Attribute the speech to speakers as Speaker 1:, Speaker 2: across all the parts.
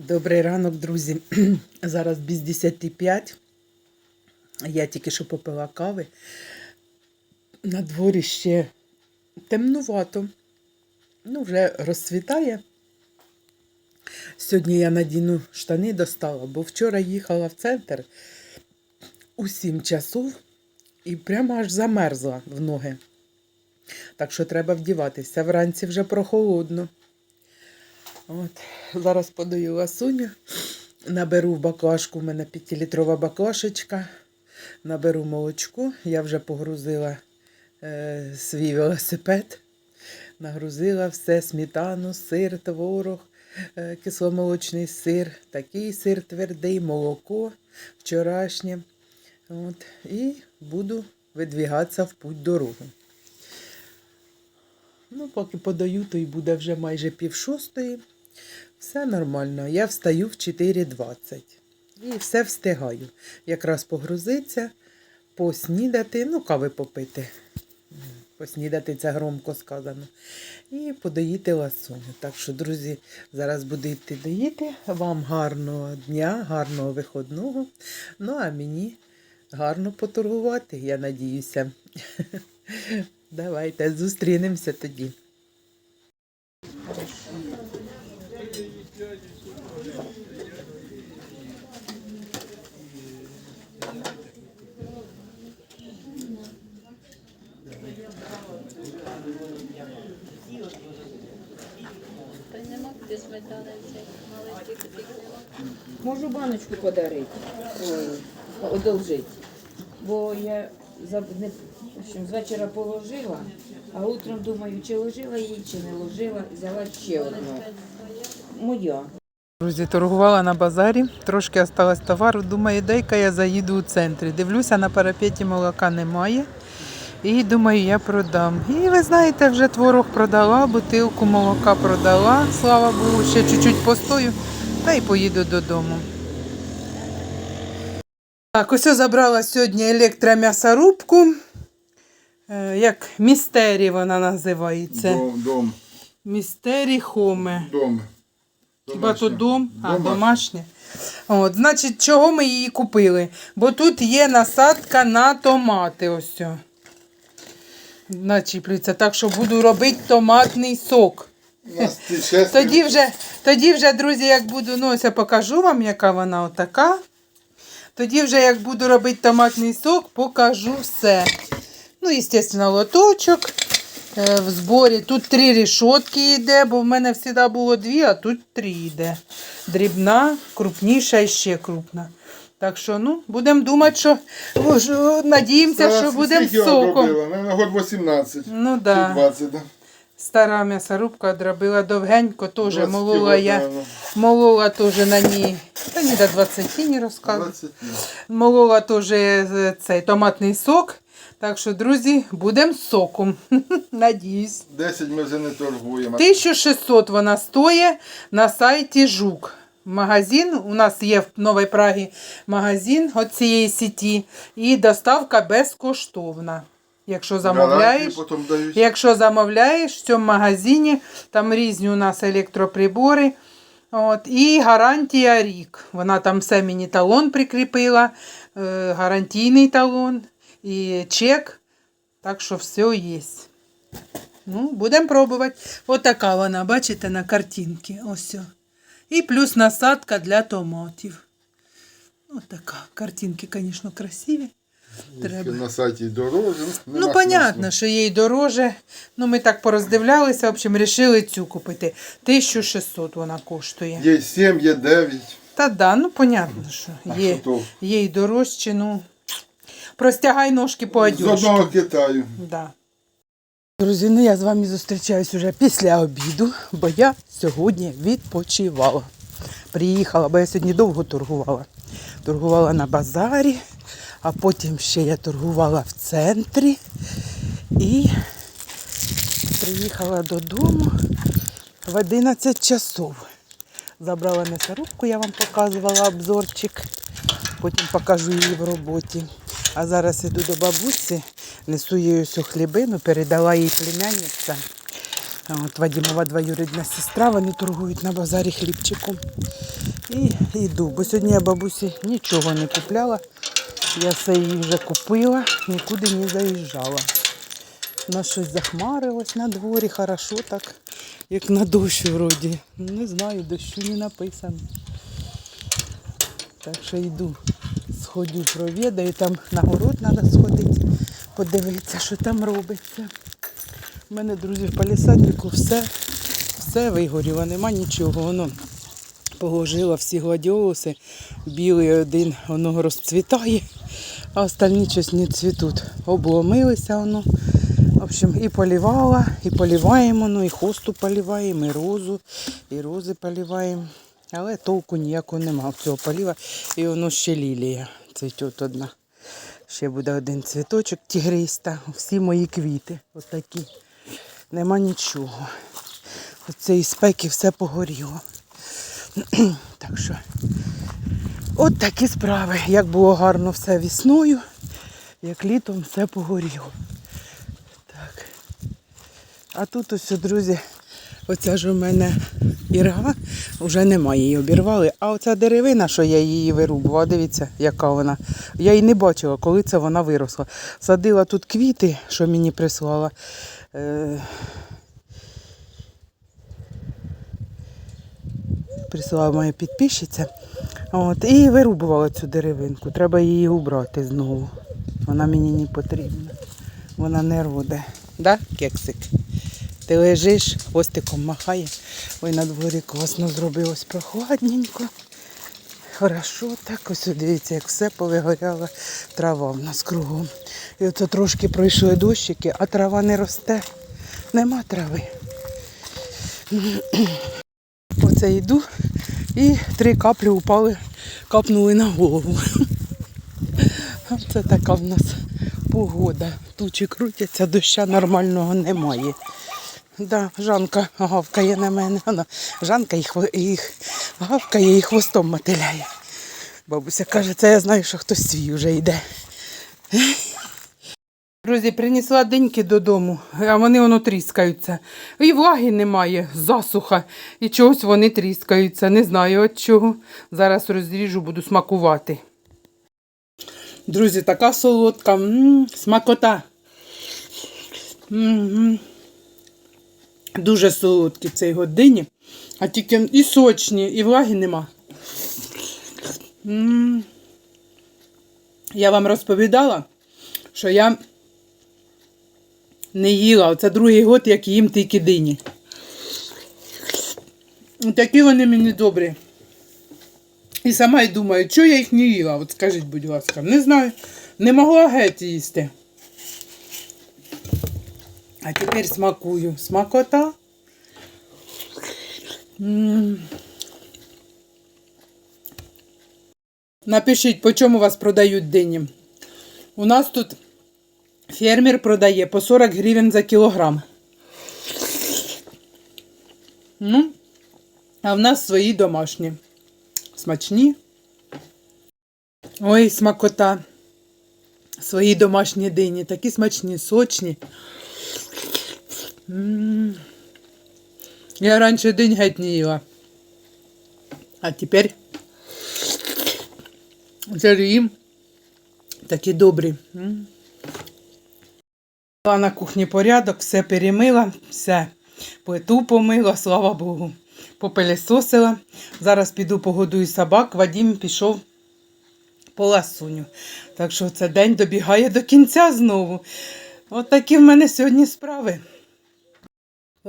Speaker 1: Добрий ранок, друзі. Зараз без 10 5. Я тільки що попила кави. На дворі ще темнувато. Ну, вже розцвітає. Сьогодні я надіну штани достала, бо вчора їхала в центр у 7 часов і прямо аж замерзла в ноги. Так що треба вдіватися. Вранці вже прохолодно. От, зараз подаю ласуню, наберу в баклажку, у мене 5-літрова баклашечка, наберу молочко. Я вже погрузила е, свій велосипед, нагрузила все, сметану, сир, творог, е, кисломолочний сир, такий сир твердий, молоко вчорашнє. От, і буду видвігатися в путь дорогу. Ну, поки подаю, то й буде вже майже пів шостої. Все нормально. Я встаю в 4.20. І все встигаю. Якраз погрузиться, поснідати, ну, кави попити. Поснідати це громко сказано. І подоїти ласуню. Так що, друзі, зараз буду йти доїти. Вам гарного дня, гарного виходного. Ну, а мені гарно поторгувати, я надіюся. Давайте зустрінемося тоді.
Speaker 2: Та й нема куди сметани взяти, маленький нема.
Speaker 3: Можу баночку подарити, ой, одолжити. Бо я за, не, в общем, з вечора положила, а утром думаю, чи ложила її, чи не ложила, взяла ще одну. Моя.
Speaker 1: Друзі, торгувала на базарі, трошки осталось товару. Думаю, дай-ка я заїду у центрі. Дивлюся, на парапеті молока немає. І думаю, я продам. І ви знаєте, вже творог продала, бутилку молока продала, слава Богу, ще чуть-чуть постою, та й поїду додому. Так, ось я забрала сьогодні електром'ясорубку. Е, Як містері вона називається.
Speaker 4: Дом, дом,
Speaker 1: Містері Хоме.
Speaker 4: дом.
Speaker 1: Хіба то дом? А, домашнє. От, значить, чого ми її купили? Бо тут є насадка на томати. Ось. Начіплюється. Так що буду робити томатний сок. Тоді вже, тоді вже, друзі, як буду, ну ось я покажу вам, яка вона отака. Тоді вже, як буду робити томатний сок, покажу все. Ну, звісно, лоточок. е, В зборі тут три рішотки йде, бо в мене завжди було дві, а тут три йде. Дрібна, крупніша і ще крупна. Так що, ну, будемо думати, що надіємося, що будемо соком.
Speaker 4: Наверно, год 18.
Speaker 1: Ну Да.
Speaker 4: 20, да.
Speaker 1: Стара м'ясорубка дробила довгенько, теж
Speaker 4: 20
Speaker 1: молола я.
Speaker 4: наверно.
Speaker 1: Молола теж на ній, та ні до 20 не розказую.
Speaker 4: 20, ні.
Speaker 1: Молола теж е, цей томатний сок. Так що, друзі, будемо з соком. Надіюсь.
Speaker 4: 10 ми вже не торгуємо.
Speaker 1: 1600 вона стоїть на сайті Жук. Магазин. У нас є в Новій Прагі магазин от цієї сіті. І доставка безкоштовна. Якщо замовляєш.
Speaker 4: Потім дають.
Speaker 1: Якщо замовляєш в цьому магазині, там різні у нас електроприбори. От, і гарантія рік. Вона там все мені талон прикріпила, е, гарантійний талон і чек. Так що все є. Ну, будемо пробувати. Отака вона, бачите, на картинці. Ось. І плюс насадка для томатів. Отака. Картинки, звісно, красиві. Треба.
Speaker 4: На сайті дороже.
Speaker 1: Ну, понятно, що їй дороже. Ну, ми так пороздивлялися, в общем, вирішили цю купити. 1600 вона коштує.
Speaker 4: Є 7, є 9.
Speaker 1: Та да, ну понятно, що
Speaker 4: А
Speaker 1: є,
Speaker 4: що
Speaker 1: є й дорожче, ну. Простягай ножки по
Speaker 4: З одного Китаю.
Speaker 1: Да. Друзі, ну я з вами зустрічаюсь уже після обіду, бо я сьогодні відпочивала. Приїхала, бо я сьогодні довго торгувала. Торгувала на базарі, а потім ще я торгувала в центрі і приїхала додому в 11 часов. Забрала м'ясорубку, я вам показувала обзорчик. Потім покажу її в роботі. А зараз іду до бабусі, несу їй усю хлібину, передала їй племянниця. От Вадимова двоюрідна сестра, вони торгують на базарі хлібчиком. І йду, бо сьогодні я бабусі нічого не купляла. Я все її вже купила, нікуди не заїжджала. У нас щось захмарилось на дворі, хорошо так, як на дощ вроді. Не знаю, дощу не написано. Так що йду, сходю, провідаю, там на город треба сходити, подивитися, що там робиться. У мене, друзі, в палісаднику все, все вигоріло, нема нічого. Воно погожила всі гладіолуси, білий один воно розцвітає, а остальні щось не цвітуть. Обломилися воно. В общем, і полівала, і поліваємо, ну, і хосту поліваємо, і розу, і рози поліваємо. Але толку ніякого нема в цього поліва. І воно ще лілія. Цвітуть одна. Ще буде один цвіточок тігриста. Всі мої квіти. Отакі. Нема нічого. Оце із спеки все погоріло. так що, от такі справи. Як було гарно все весною, як літом все погоріло. Так. А тут ось, друзі, оця ж у мене ірга, вже немає, її обірвали. А оця деревина, що я її вирубувала, дивіться, яка вона. Я її не бачила, коли це вона виросла. Садила тут квіти, що мені прислала. Е, прислала моя підписчиця. От, і вирубувала цю деревинку. Треба її убрати знову. Вона мені не потрібна. Вона не роде. Да, кексик? Ти лежиш, хвостиком махає. Ой, на дворі класно зробилось прохладненько. Хорошо, так ось дивіться, як все повигоряла трава в нас кругом. І оце трошки пройшли дощики, а трава не росте. Нема трави. Оце йду і три каплі упали, капнули на голову. Це така в нас погода. Тучі крутяться, доща нормального немає. Да, Жанка гавкає на мене. Вона, Жанка їх, їх гавкає і хвостом мотиляє. Бабуся каже, це я знаю, що хтось свій вже йде. Друзі, принесла деньки додому, а вони воно тріскаються. І влаги немає, засуха, і чогось вони тріскаються. Не знаю від чого. Зараз розріжу, буду смакувати. Друзі, така солодка, м-м, смакота. М-м. Дуже солодкі в цій годині, а тільки і сочні, і влаги нема. Я вам розповідала, що я не їла. Це другий год, як їм тільки дині. Такі вони мені добрі. І сама й думаю, чого я їх не їла? От скажіть, будь ласка, не знаю. Не могла геть їсти. А тепер смакую. Смакота. Напишіть, по чому вас продають дині. У нас тут фермер продає по 40 гривень за кілограм. Ну, а в нас свої домашні. Смачні. Ой, смакота. Свої домашні дині. Такі смачні, сочні. Я раніше день геть не їла. А тепер це їм такі добрі. М. На кухні порядок, все перемила, все. Плиту помила, слава Богу. Попелесосила. Зараз піду погодую собак. Вадім пішов по ласуню. Так що це день добігає до кінця знову. От такі в мене сьогодні справи.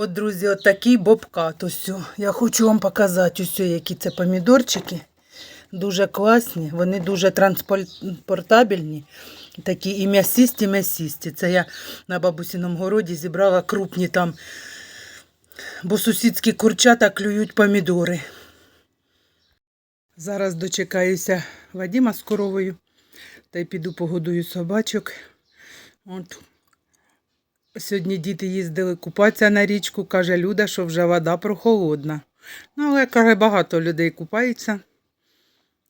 Speaker 1: От, друзі, от такий бобкат. Ось. Я хочу вам показати, ось, які це помідорчики. Дуже класні, вони дуже транспортабельні. Такі і м'ясисті, м'ясисті. Це я на бабусіному городі зібрала крупні там, бо сусідські курчата клюють помідори. Зараз дочекаюся Вадима з коровою та й піду погодую собачок. От. Сьогодні діти їздили купатися на річку, каже Люда, що вже вода прохолодна. Ну, але каже, багато людей купаються.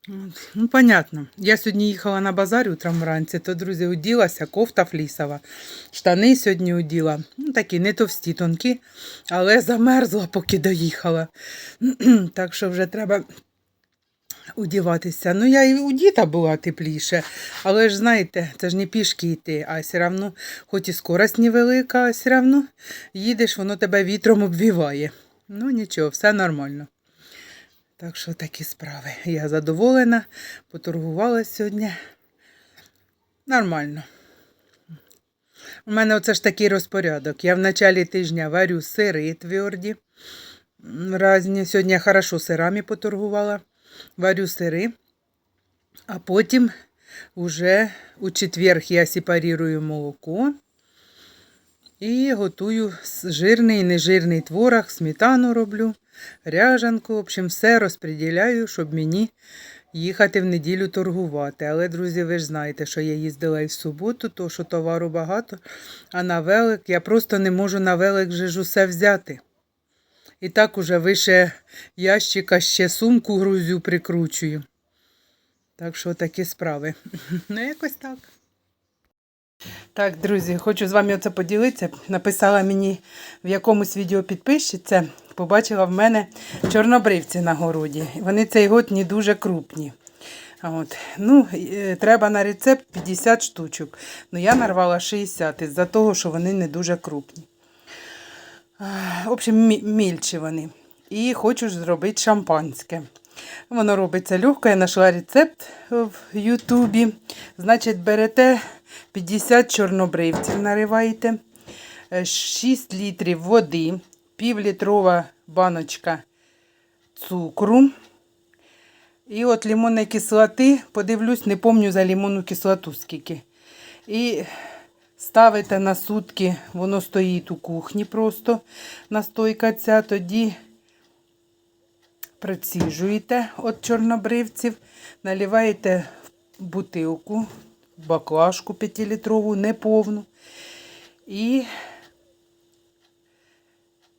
Speaker 1: От. Ну, понятно. Я сьогодні їхала на базар утром вранці, то, друзі, уділася, кофта флісова. Штани сьогодні уділа. Ну, такі не товсті, тонкі, але замерзла, поки доїхала. так що вже треба удіватися. Ну, я і у діта була тепліше, але ж знаєте, це ж не пішки йти, а все одно, хоч і скорость невелика, а все одно їдеш, воно тебе вітром обвіває. Ну нічого, все нормально. Так що такі справи. Я задоволена, поторгувала сьогодні. Нормально. У мене оце ж такий розпорядок. Я в началі тижня варю сири тверді. Разні. Сьогодні я хорошо сирами поторгувала. Варю сири. А потім уже у четвер я сепарірую молоко і готую жирний і нежирний творог, сметану роблю, ряжанку. В общем, все розподіляю, щоб мені їхати в неділю торгувати. Але, друзі, ви ж знаєте, що я їздила і в суботу, то що товару багато, а на велик я просто не можу на велик же ж усе взяти. І так уже вище ящика ще сумку грузю прикручую. Так що такі справи. Ну, якось так. Так, друзі, хочу з вами оце поділитися. Написала мені в якомусь відео підписчиця, побачила в мене чорнобривці на городі. Вони цей год не дуже крупні. От. Ну, е, треба на рецепт 50 штучок. Ну, я нарвала 60 із-за того, що вони не дуже крупні. В общем, мі- мільчі вони. І хочу зробити шампанське. Воно робиться легко. Я знайшла рецепт в Ютубі. Значить, берете 50 чорнобривців, нариваєте, е, 6 літрів води, півлітрова баночка цукру. І от лимонної кислоти, подивлюсь, не пам'ятаю за лимонну кислоту скільки. І ставите на сутки, воно стоїть у кухні просто настойка ця, тоді проціжуєте від чорнобривців, наливаєте в бутилку, баклажку 5-літрову, неповну. І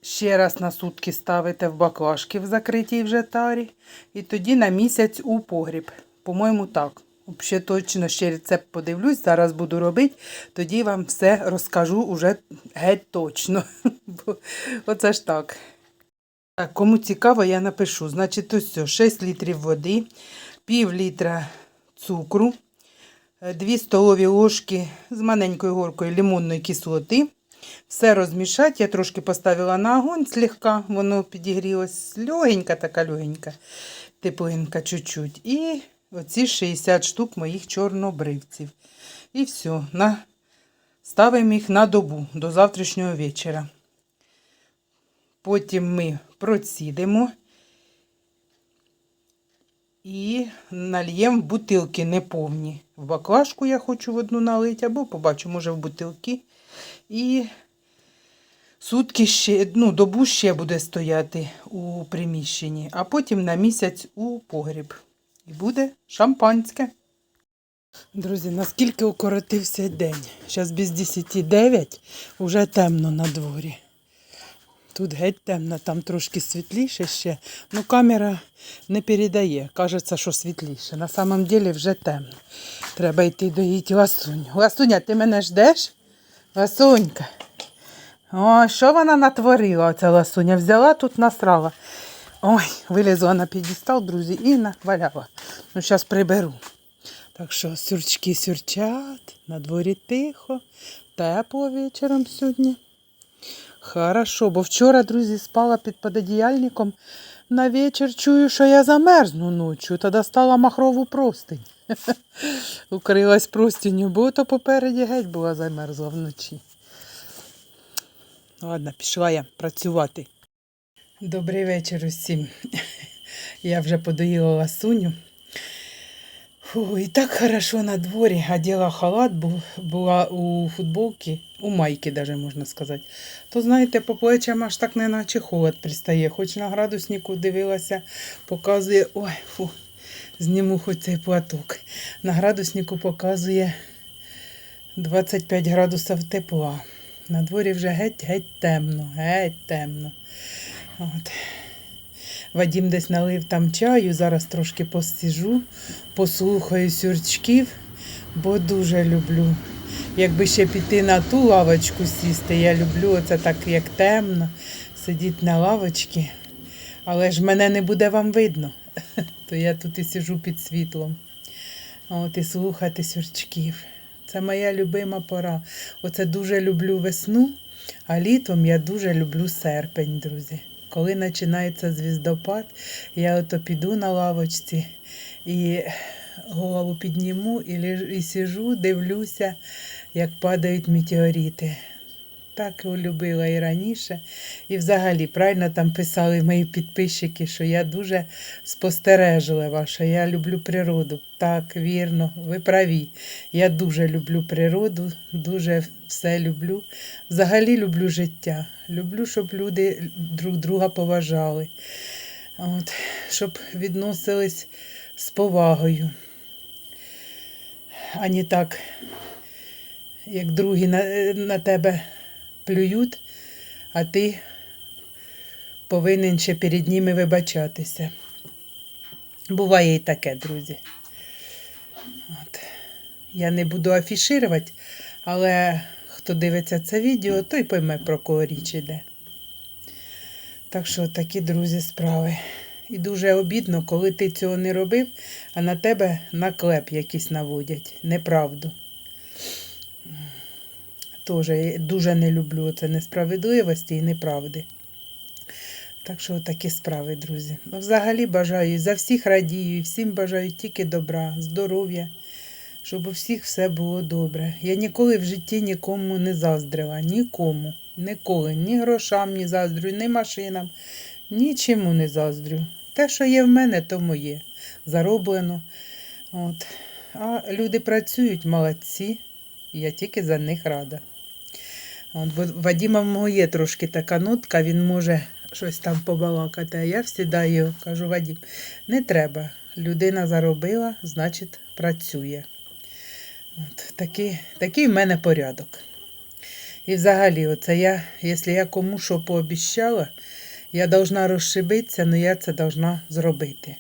Speaker 1: ще раз на сутки ставите в баклажки в закритій вже тарі. І тоді на місяць у погріб. По-моєму, так. Ще точно ще рецепт подивлюсь, зараз буду робити, тоді вам все розкажу уже геть точно. Оце ж так. Так, кому цікаво, я напишу. Значить, ось все, 6 літрів води, пів літра цукру, 2 столові ложки з маленькою горкою лимонної кислоти. Все розмішати. Я трошки поставила на огонь слегка, воно підігрілось. Легенька така легенька, теплинка чуть-чуть. І оці 60 штук моїх чорнобривців. І все. На... Ставимо їх на добу до завтрашнього вечора. Потім ми процідимо і нальємо в бутилки неповні. В баклажку я хочу в одну налити, або побачу, може, в бутилки. І сутки ще, ну, добу ще буде стояти у приміщенні, а потім на місяць у погріб. І буде шампанське. Друзі, наскільки укоротився день? Зараз без 10-9, вже темно на дворі. Тут геть темно, там трошки світліше ще. Ну, камера не передає. Кажеться, що світліше. На самом деле вже темно. Треба йти доїти ласуню. Ласуня, ти мене ждеш? Ласунька. Ой, що вона натворила, оця ласуня? Взяла тут насрала. Ой, вилізла на підістал, друзі, і наваляла. Ну, зараз приберу. Так що сюрчки сюрчать, на дворі тихо, тепло вечором сьогодні. Хорошо, бо вчора, друзі, спала під пододіяльником. На вечір чую, що я замерзну ночі, та достала махрову простинь. Укрилась простиню, бо то попереді геть була замерзла вночі. Ладно, пішла я працювати. Добрий вечір усім. Я вже подоїла ласуню. Фу, і так хорошо на дворі. Одела халат, бу- була у футболці, у майки даже можна сказати. То знаєте, по плечам аж так не наче холод пристає. Хоч на градуснику дивилася, показує. Ой, фу, зніму хоч цей платок. На градуснику показує 25 градусів тепла. На дворі вже геть-геть темно, геть темно. От. Вадім десь налив там чаю, зараз трошки посижу, послухаю сюрчків, бо дуже люблю. Якби ще піти на ту лавочку сісти, я люблю оце так, як темно, сидіти на лавочці. Але ж мене не буде вам видно. то я тут і сижу під світлом. От і слухати сюрчків. Це моя любима пора. Оце дуже люблю весну, а літом я дуже люблю серпень, друзі. Коли починається звіздопад, я ото піду на лавочці і голову підніму і, ліж, і сижу, дивлюся, як падають метеорити. Так його любила і раніше. І взагалі, правильно там писали мої підписчики, що я дуже спостережлива, що я люблю природу. Так, вірно, ви праві. Я дуже люблю природу, дуже все люблю. Взагалі люблю життя. Люблю, щоб люди друг друга поважали, От, щоб відносились з повагою. А не так, як другі на, на тебе плюють, а ти повинен ще перед ними вибачатися. Буває і таке, друзі. От. Я не буду афішувати, але хто дивиться це відео, той пойме, про кого річ іде. Так що такі, друзі, справи. І дуже обідно, коли ти цього не робив, а на тебе наклеп якийсь наводять. Неправду. Я дуже не люблю це несправедливості і неправди. Так що такі справи, друзі. Ну, Взагалі бажаю за всіх радію і всім бажаю тільки добра, здоров'я, щоб у всіх все було добре. Я ніколи в житті нікому не заздрила, нікому, ніколи, ні грошам не заздрю, ні машинам, нічому не заздрю. Те, що є в мене, то моє. Зароблено. От. А люди працюють, молодці. Я тільки за них рада. От, бо Вадима мого є трошки така нотка, він може щось там побалакати, а я його кажу, Вадим, не треба. Людина заробила, значить працює. От, такий, такий в мене порядок. І взагалі, оце я, якщо я кому що пообіщала, я должна розшибитися, але я це должна зробити.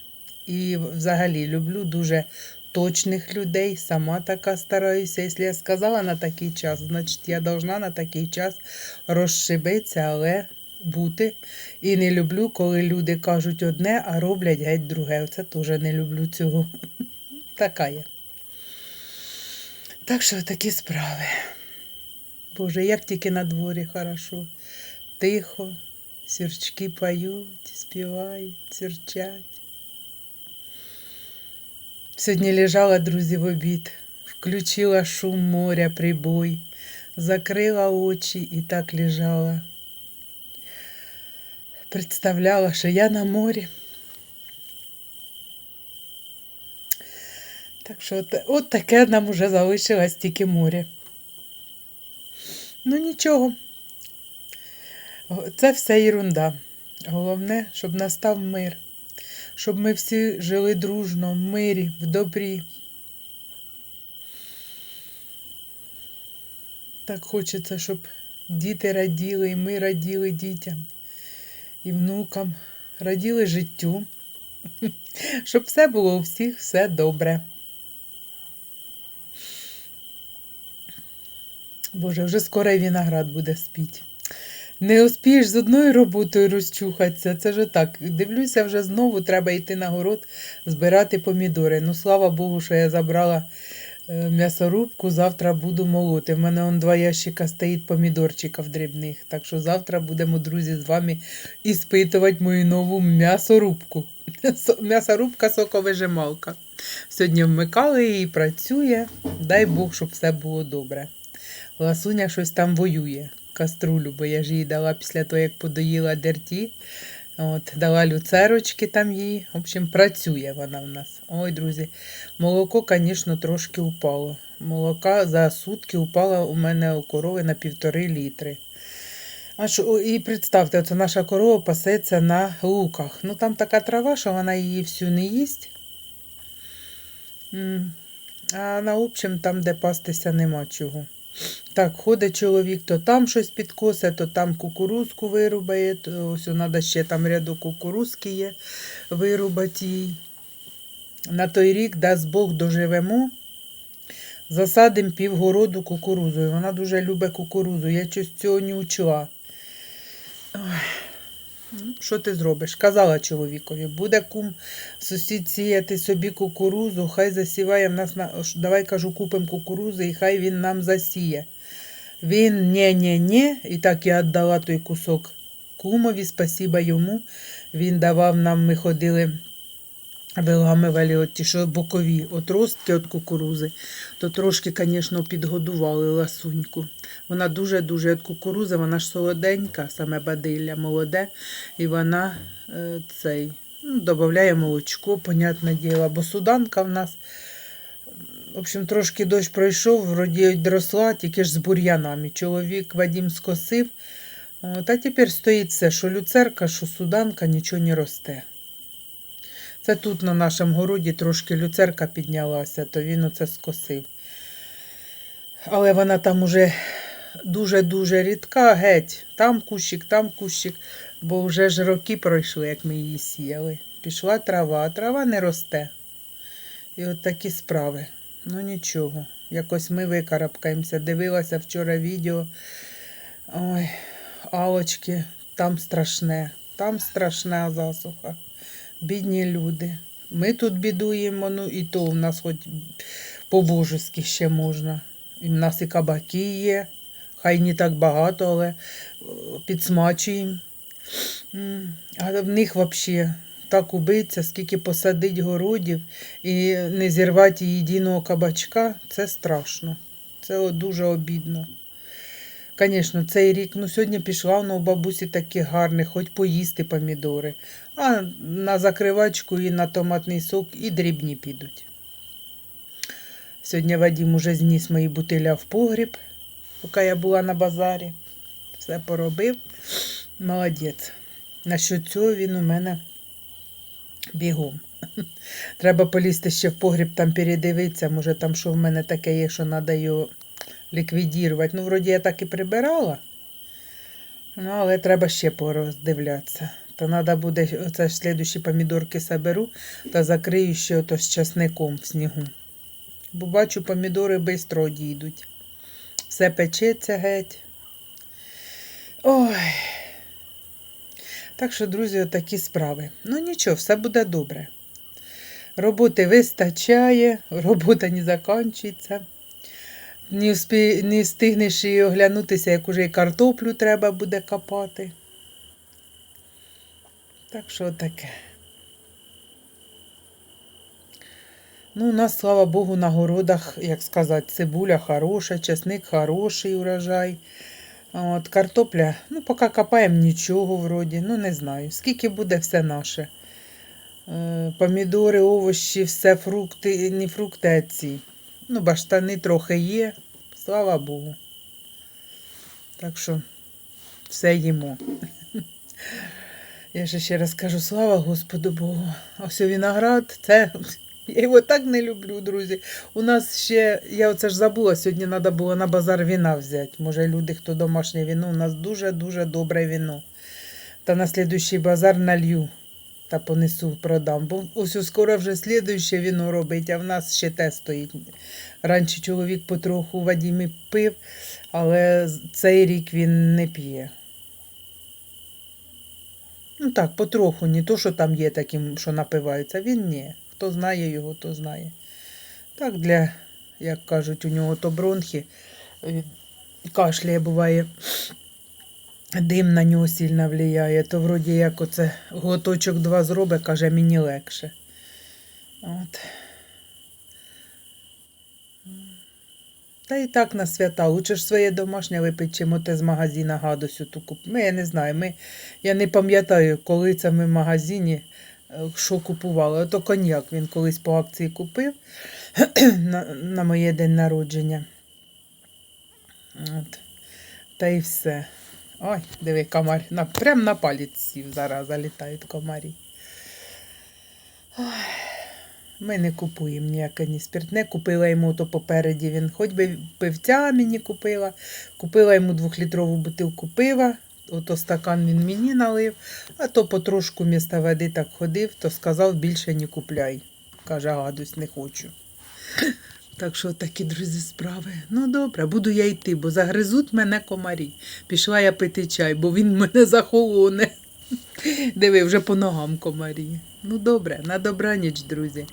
Speaker 1: І взагалі люблю дуже точних людей, сама така стараюся. Якщо я сказала на такий час, значить я должна на такий час розшибитися, але бути. І не люблю, коли люди кажуть одне, а роблять геть друге. Оце теж не люблю цього. Така я. Так що такі справи. Боже, як тільки на дворі хорошо. Тихо, сірчки поють, співають, сірчать. Сьогодні лежала, друзі, в обід, включила шум моря, прибой, закрила очі і так лежала. Представляла, що я на морі. Так що от, от таке нам уже залишилось тільки море. Ну нічого. Це все ерунда. Головне, щоб настав мир щоб ми всі жили дружно, в мирі, в добрі. Так хочеться, щоб діти раділи, і ми раділи дітям, і внукам, раділи життю, щоб все було у всіх все добре. Боже, вже скоро й виноград буде спіть. Не успієш з одною роботою розчухатися. Це ж так. Дивлюся, вже знову треба йти на город збирати помідори. Ну, слава Богу, що я забрала е, м'ясорубку, завтра буду молоти. В мене он два ящика стоїть помідорчиків дрібних. Так що завтра будемо, друзі, з вами іспитувати мою нову м'ясорубку. М'ясорубка соковижималка. Сьогодні вмикали її, працює. Дай Бог, щоб все було добре. Ласуня щось там воює каструлю, бо я ж їй дала після того, як подоїла дерті. От, Дала люцерочки там їй. В общем, працює вона в нас. Ой, друзі, молоко, звісно, трошки упало. Молока за сутки упало у мене у корови на півтори літри. А і представте, це наша корова пасеться на луках. Ну там така трава, що вона її всю не їсть. А на общем, там, де пастися, нема чого. Так, ходить чоловік, то там щось підкосе, то там кукурузку вирубає, то ось треба ще там ряду кукурузки є, вирубати їй. На той рік, дасть Бог, доживемо, засадимо півгороду кукурузою. Вона дуже любить кукурузу. Я щось цього не учила. Ой. Що ти зробиш? Казала чоловікові, буде кум сусід сіяти собі кукурузу, хай засіває в нас на. Давай кажу, купимо кукурузи і хай він нам засіє. Він нє нє нє і так я віддала той кусок кумові, спасіба йому. Він давав нам, ми ходили, виламували от ті, що бокові отростки від кукурузи, то трошки, звісно, підгодували ласуньку. Вона дуже-дуже від кукурузи, вона ж солоденька, саме бадилля молоде, і вона е, цей, ну, додає молочко, понятне діло, бо суданка в нас. В общем, трошки дощ пройшов, вроді й доросла, тільки ж з бур'янами. Чоловік Вадім скосив. Та тепер стоїть все, що люцерка, що суданка, нічого не росте. Це тут на нашому городі трошки люцерка піднялася, то він оце скосив. Але вона там уже дуже-дуже рідка, геть. Там кущик, там кущик, бо вже ж роки пройшли, як ми її сіяли. Пішла трава, а трава не росте. І от такі справи. Ну нічого. Якось ми викарабкаємося. Дивилася вчора відео. Ой, Алочки, там страшне, там страшна засуха. Бідні люди. Ми тут бідуємо, ну і то в нас хоч по-божески ще можна. І в нас і кабаки є, хай не так багато, але е, підсмачуємо. А в них взагалі так убиться, скільки посадить городів і не зірвати єдиного кабачка, це страшно. Це дуже обідно. Звісно, цей рік, ну сьогодні пішла воно у бабусі такі гарні, хоч поїсти помідори. А на закривачку і на томатний сок і дрібні підуть. Сьогодні Вадім уже зніс мої бутиля в погріб, поки я була на базарі. Все поробив. Молодець. Насчет цього він у мене бігом. Треба полізти ще в погріб там передивитися. Може там що в мене таке є, що треба його ліквідувати. Ну, вроді я так і прибирала. Ну, але треба ще пороздивлятися. То треба буде, оце ж слідущі помідорки соберу та закрию ще ото з часником в снігу. Бо бачу, помідори швидко дійдуть. Все печеться геть. Ой. Так що, друзі, отакі справи. Ну нічого, все буде добре. Роботи вистачає, робота не закінчується. Не, вспі... не встигнеш і оглянутися, як уже і картоплю треба буде копати. Так що таке. Ну, у нас, слава Богу, на городах, як сказати, цибуля хороша, чесник хороший урожай. От, картопля, ну, поки копаємо нічого вроді, ну не знаю. Скільки буде все наше. Е, помідори, овочі, все фрукти, не фрукти, а ці. Ну, баштани трохи є, слава Богу. Так що все їмо. Я ще ще раз кажу, слава Господу Богу. Ось виноград, це. Я його так не люблю, друзі. У нас ще, я оце ж забула, сьогодні треба було на базар віна взяти. Може, люди, хто домашнє віно, у нас дуже-дуже добре віно. Та на слідуючий базар налью та понесу, продам. Бо ось скоро вже слідуюче віно робить, а в нас ще те стоїть. Раніше чоловік потроху Вадімі пив, але цей рік він не п'є. Ну так, потроху, не то, що там є таким, що напиваються, він ні. Хто знає його, то знає. Так, для, як кажуть, у нього то бронхи, е, кашляє буває, дим на нього сильно впливає, то вроді як оце глоточок два зробить, каже, мені легше. От. Та і так на свята. Лучше ж своє домашнє випити, чим оте з магазина гадосю ту куп. Ми, я не знаю, ми, я не пам'ятаю, коли це ми в магазині е, що купували. Ото коньяк він колись по акції купив на, на моє день народження. От. Та й все. Ой, диви, комар. На, прям на палець сів зараз залітають комарі. Ой. Ми не купуємо ніяке ні спиртне. Купила йому то попереді. Він хоч би пивця мені купила. Купила йому двохлітрову бутилку пива. Ото стакан він мені налив, а то потрошку міста води так ходив, то сказав більше не купляй. Каже, гадусь, не хочу. Так що такі, друзі, справи. Ну добре, буду я йти, бо загризуть мене комарі. Пішла я пити чай, бо він мене захолоне. Диви, вже по ногам комарі. Ну добре, на добраніч, друзі.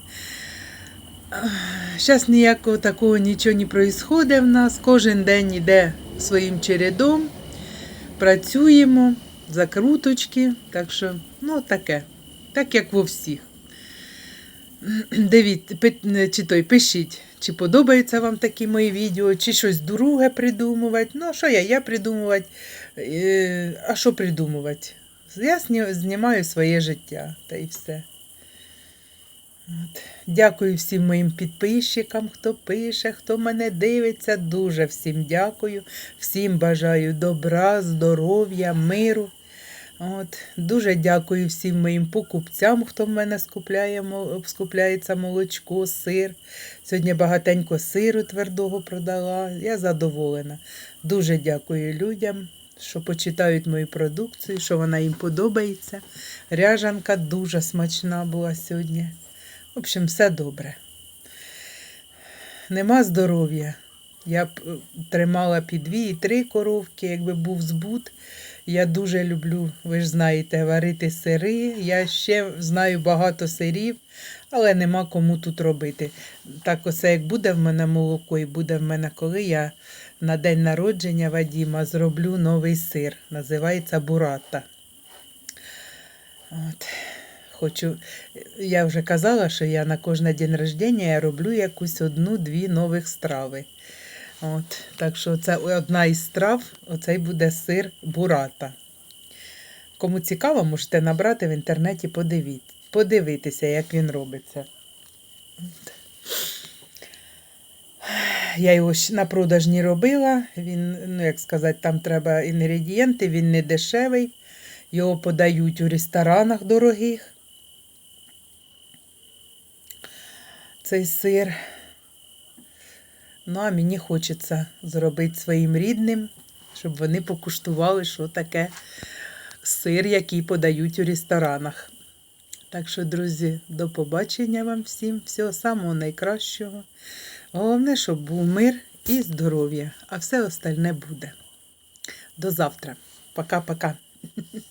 Speaker 1: Зараз ніякого такого нічого не відбувається в нас. Кожен день йде своїм чередом. Працюємо, закруточки. Так що, ну таке. Так як во всіх. Дивіться, пи- чи той, пишіть, чи подобаються вам такі мої відео, чи щось друге придумувати. Ну, що я? Я придумувати. Е, а що придумувати? Я знімаю своє життя та і все. От. Дякую всім моїм підписчикам, хто пише, хто мене дивиться. Дуже всім дякую. Всім бажаю добра, здоров'я, миру. От. Дуже дякую всім моїм покупцям, хто в мене скупляє, скупляється молочко, сир. Сьогодні багатенько сиру твердого продала. Я задоволена. Дуже дякую людям, що почитають мою продукцію, що вона їм подобається. Ряжанка дуже смачна була сьогодні. В общем, все добре. Нема здоров'я. Я б е, тримала під дві і три коровки, якби був збут. Я дуже люблю, ви ж знаєте, варити сири. Я ще знаю багато сирів, але нема кому тут робити. Так оце як буде в мене молоко і буде в мене, коли я на день народження Вадіма зроблю новий сир. Називається бурата. От. Хочу, я вже казала, що я на кожне день рождення я роблю якусь одну-дві нових страви. От, так що це одна із страв, оцей буде сир бурата. Кому цікаво, можете набрати в інтернеті, подивитися, як він робиться. Я його на продаж не робила. Він, ну як сказати, там треба інгредієнти, він не дешевий. Його подають у ресторанах дорогих. Цей сир. Ну, а мені хочеться зробити своїм рідним, щоб вони покуштували, що таке сир, який подають у ресторанах. Так що, друзі, до побачення вам всім. Всього самого найкращого. Головне, щоб був мир і здоров'я, а все остальне буде. До завтра. Пока-пока.